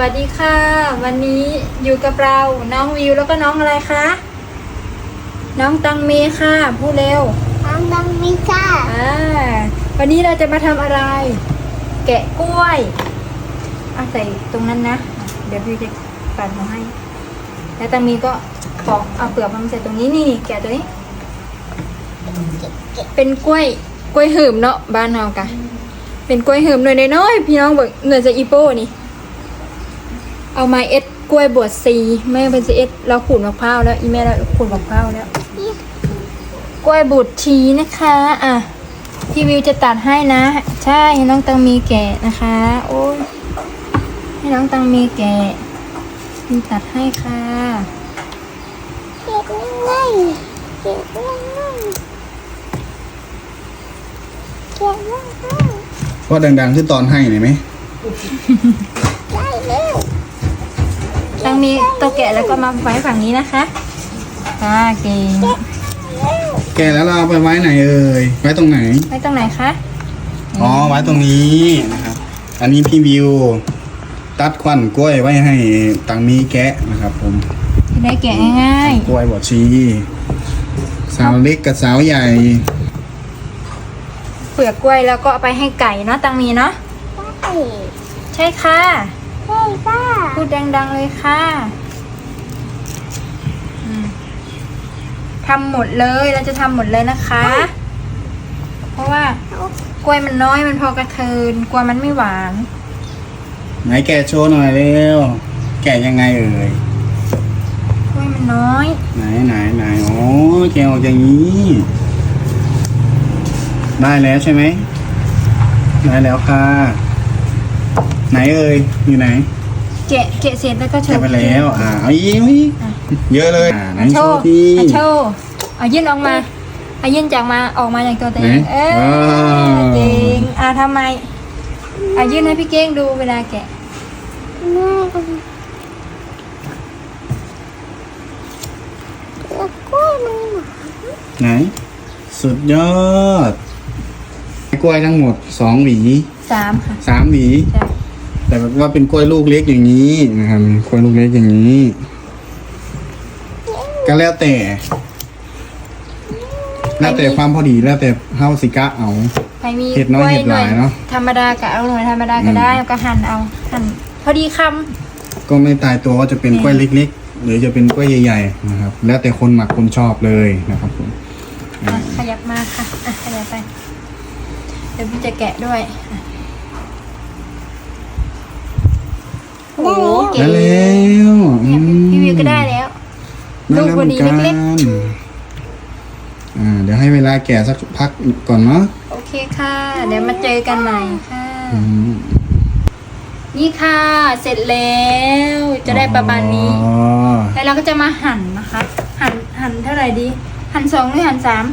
วัสดีค่ะ วันนี้อยู่กับเราน้องวิวแล้วก็น้องอะไรคะ น้องตังเมค่ะพูดเร็ว น้องดังมิก้าอ่าวันนี้เราจะมาทำอะไร แกะกล้วยเอาใส่ตรงนั้นนะ เดี๋ยวพี่จะปัดมาให้ แล้วตังมีก็ปอกเอาเปลือกมันมาใส่ตรงนี้นี่นี่แกะตัวนี้ เป็นกล้วยกล้วยหืมเนาะบ้านเรากะเป็นกล้วยหืมหน่อยน้อยๆพี่น้องบอกเหนื่อยจะอีโป้นี่ เอาไม้เอ็ดกล้วยบวชซีแม่เป็นซีเอ็ดเราขูดมะพร้าวแล้วอีแม่เราขูดมะพร้าวแล้วกล้วยบวชชีนะคะ อะพี่วิวจะตัดให้นะ ใช่ให้น้องตังมีแกะนะคะ โอ้ยให้น้องตังมีแกะมีตัดให้ค่ะเก็บง่ายเก็บง่ายเก็บง่ายว่าดังๆคือตอนให้หน่อยไหมได้แล้ว ตังมีตัวแกะแล้วก็มาไว้ฝั่งนี้นะคะค่ะเก่งแกะแล้วเราเอาไปไว้ไหนเอ่ยไว้ตรงไหน ไว้ตรงไหนคะอ๋อไว้ตรงนี้นะครับ อันนี้พี่วิว ตัดควันกล้วยไว้ให้ตังมีแกะนะครับผมจะได้แกะง่ายกล้วยบวชชีสาวเล็กกับสาวใหญ่ๆเปลือกกล้วยแล้วก็เอาไปให้ไก่เนาะตังมีเนาะได้ใช่ค่ะ ได้ค่ะพูดดังๆเลยค่ะอืมทำหมดเลยเราจะทำหมดเลยนะคะ เพราะว่ากล้วยมันน้อยมันพอกระเทินกลัวมันไม่หวาน ไหนแกะโชว์หน่อยเร็ว แกะยังไงเอ่ย กล้วยมันน้อย ไหนไหนไหนโอ้แกะออกอย่างนี้ ได้แล้วใช่ไหมได้แล้วค่ะ ไหนเอ่ยอยู่ไหน แกะแกะเสร็จแล้วก็โชแกะว์ไปแล้ว อ่าเอาอีกเอาอีกเยอะเลยอ่าไหนอะโชโชว์ว์ที่อะโชว์เอายื่นออกมาเอายื่นจากมาออกมาอย่างตัวเองไหนเอ้ยว้าวเก่งอะทำไมเอายื่นให้พี่เก้งดูเวลาแกะง่ายกันแล้วกล้วยมันหนาไหน สุดยอด กล้วยทั้งหมดสองหวีสามค่ะสามหวี ใช่ แต่ว่าเป็นกล้วยลูกเล็กอย่างนี้นะครับกล้วยลูกเล็กอย่างนี้ ก็แล้วแต่ แล้วแต่ความพอดีแล้วแต่เฮาสิกะเอาใครมีเห็ดน้อยกล้วยเห็ดหลายเนอะธรรมดาก็เอาหน่อยธรรมดาก็ได้อืมแล้วก็หั่นเอาหั่นพอดีคก็ไม่ตายตัวว่าจะเป็นกล้วยเล็ก ๆ หรือจะเป็นกล้วยใหญ่ ๆ นะครับ แล้วแต่คนหมักคนชอบเลยนะครับผมำอะขยับมาค่ะอะขยับไปเดี๋ยวพี่จะแกะด้วยอะโอ้โหเก๋ได้แล้วอืเนี่ยมพี่วิวก็ได้แล้ว ได้ลูกแล้วพอดีหมือนเล็ก อ่า เดี๋ยวให้เวลาแก่สักพักก่อนเนาะโอเคค่ะ เดี๋ยวมาเจอกันใหม่ค่ะ อืมนี่ค่ะ เสร็จแล้ว จะได้ประมาณนี้ อ๋อแล้วเราก็จะมาหั่นนะคะ หั่นหั่นเท่าไหร่ดี หั่นสองหรือหั่นสาม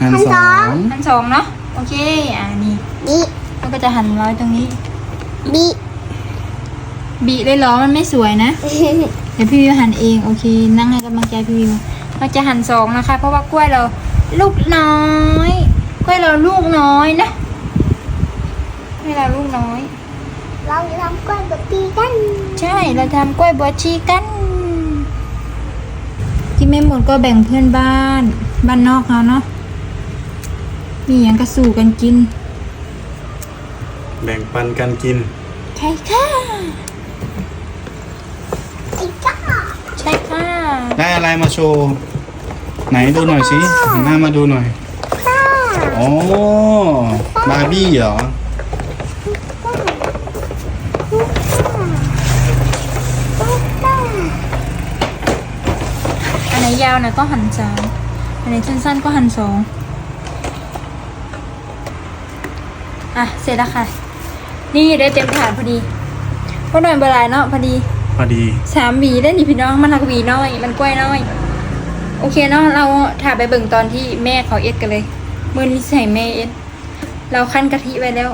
หันสองหั่นสองเนาะ โอเค อ่านี่บีเราก็จะหั่นร้อยตรงนี้ บี บีเลยเหรอมันไม่สวยนะ เดี๋ยวพี่วิวหั่นเองโอเค นั่งให้กำลังใจพี่วิวเราจะหั่นสองนะคะ เพราะว่ากล้วยเราลูกน้อย กล้วยเราลูกน้อยนะกล้วยเราลูกน้อย เราจะทำกล้วยบดตีกัน ใช่เราทำกล้วยบวชชีกันที่ไม่หมดก็แบ่งเพื่อนบ้าน บ้านนอกเขาเนาะมีอย่างกระสู่กันกิน แบ่งปันกันกินใช่ค่ะ ไอ้จ้า ใช่ค่ะ ได้ อะไรมาโชว์ไหนดูหน่อยสิหันหน้ามาดูหน่อยจ้าโอ้บาร์บี้เหรอจ้าอันไหนยาวหน่อยก็หันสามอันไหนสั้นๆก็หันสองอะเสร็จแล้วค่ะ นี่ได้เต็มถาดพอดีเพราะหน่อยเบลายเนาะพอดี พอดีสามหวีได้นี่พี่น้องมันหักหวีน้อย มันกล้วยน้อย โอเคเนาะเราถ่ายไปเบิ่งตอนที่แม่เขาเอ็ดกันเลยมือนี้ใส่แม่เอ็ดเราขั้นกะทิไว้แล้ว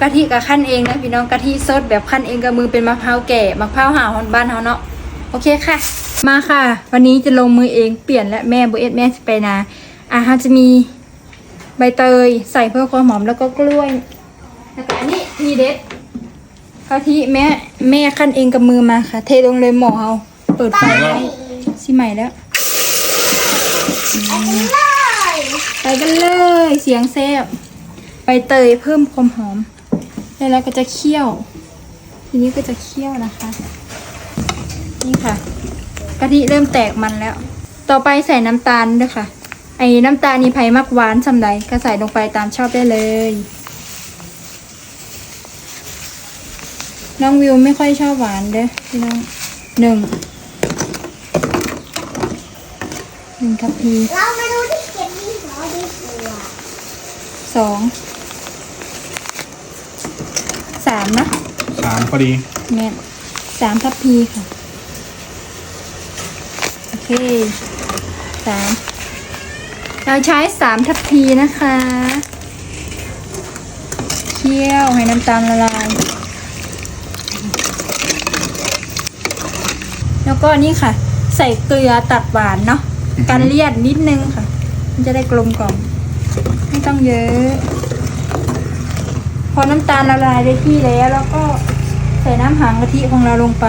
กะทิกับขั้นเองนะพี่น้องกะทิสดแบบขั้นเองกับมือเป็นมะพร้าวแก่มะพร้าวหาวบ้านเขาเนาะโอเคค่ะ มาค่ะ วันนี้จะลงมือเองเปลี่ยนและแม่โบเอ็ดแม่สไปนาอะฮะจะมีใบเตยใส่เพื่อความหอมแล้วก็กล้วยแล้วก็อันนี้มีเด็ด กะทิแม่แม่ขั้นเองกับมือมาค่ะ เทลงเลยหม้อเอาเปิดไฟไว้สิใหม่แล้ว เลยไปกันเลยเสียงแซ่บใบเตยเพิ่มความหอม แล้วเราก็จะเคี่ยว ทีนี้ก็จะเคี่ยวนะคะ นี่ค่ะกะทิเริ่มแตกมันแล้ว ต่อไปใส่น้ำตาลด้วยค่ะ ไอ้น้ำตาลนี่ไผ่มักหวานสำใดก็ใส่ลงไปตามชอบได้เลย น้องวิวไม่ค่อยชอบหวานเด้อพี่น้องหนึ่งหนึ่งทัพพีเรามาดูที่เก็บดินสอดีกว่าสองสามนะสามพอดีแม่นสามทัพพีค่ะ โอเคสามเราใช้สามทัพพีนะคะ เคี่ยวให้น้ำตาลละลาย แล้วก็นี่ค่ะ ใส่เกลือตัดหวานเนาะอือฮึกันเลี่ยนนิดนึงค่ะ มันจะได้กลมกล่อมไม่ต้องเยอะ พอน้ำตาลละลายได้ที่แล้วแล้วก็ใส่น้ำหางกะทิของเราลงไป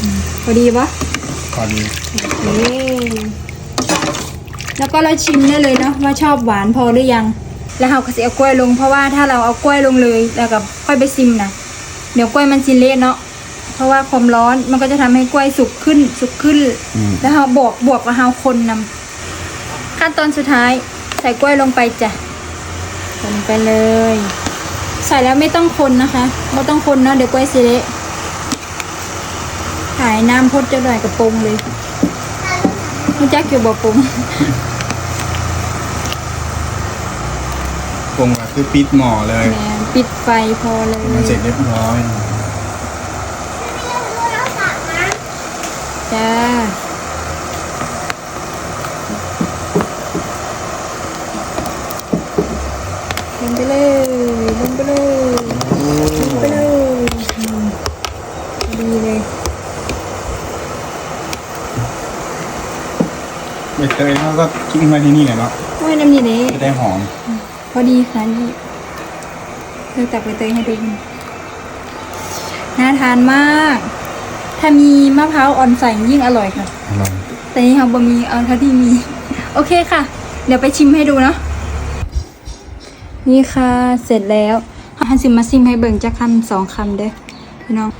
อืมพอดีปะพอดีโอเคแล้วก็เราชิมได้เลยเนาะว่าชอบหวานพอหรือยัง แล้วเราก็จะเอากล้วยลงเพราะว่าถ้าเราเอากล้วยลงเลยแล้วก็ค่อยไปซิมนะ เดี๋ยวกล้วยมันจิเละเนาะเพราะว่าความร้อนมันก็จะทำให้กล้วยสุกขึ้นสุกขึ้นอืมแล้วเราบวกบวกกับเราคนนำขั้นตอนสุดท้ายใส่กล้วยลงไปจ้ะใส่ลงไปเลย ใส่แล้วไม่ต้องคนนะคะไม่ต้องคนเนาะเดี๋ยวกล้วยสิเละหายน้ำพดจะหน่อยกระโปรงเลยมันจักอยู่บ่ปรุงปรุงก็คือปิดหม้อเลยแหม ปิดไฟพอเลยมันเสร็จเรียบร้อยไม่ต้องดูแล้วสักนะจ้าลงไปเลยลงไปเลยลงไปเลยอืมดีเลย ใบเตยเขาก็ทิ้งไว้ที่นี่แหละเนาะโอ้ยน้ำนี่เด้จะได้หอม พอดีค่ะนี่ เราตักใบเตยให้ดูน่าทานมาก ถ้ามีมะพร้าวอ่อนใส่ยิ่งอร่อยค่ะ อร่อยแต่นี่ค่ะบะมีเอาเท่าที่มี โอเคค่ะ เดี๋ยวไปชิมให้ดูเนาะนี่ค่ะเสร็จแล้วฮันซิมมาซิมให้เบิ่งจักคำสองคำเด้อพี่น้อง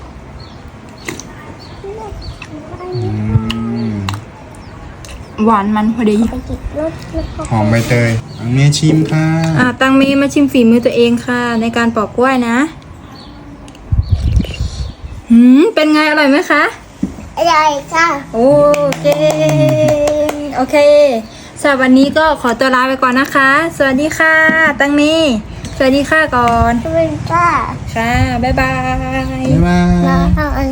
อืม หวานมันพอดีไปจิบรถแล้วก็หอมใบเตยอังเมชิมค่ะอ่าตังเมมาชิมฝีมือตัวเองค่ะ ในการปอกกล้วยนะหืมเป็นไงอร่อยไหมคะอะไรจ้าโอเคโอเคสำหรับวันนี้ก็ขอตัวลาไปก่อนนะคะ สวัสดีค่ะ ตังเมสวัสดีค่ะก่อนสวัสดีจ้าค่ะบ๊ายบายบ๊ายบายแล้วเอาอัน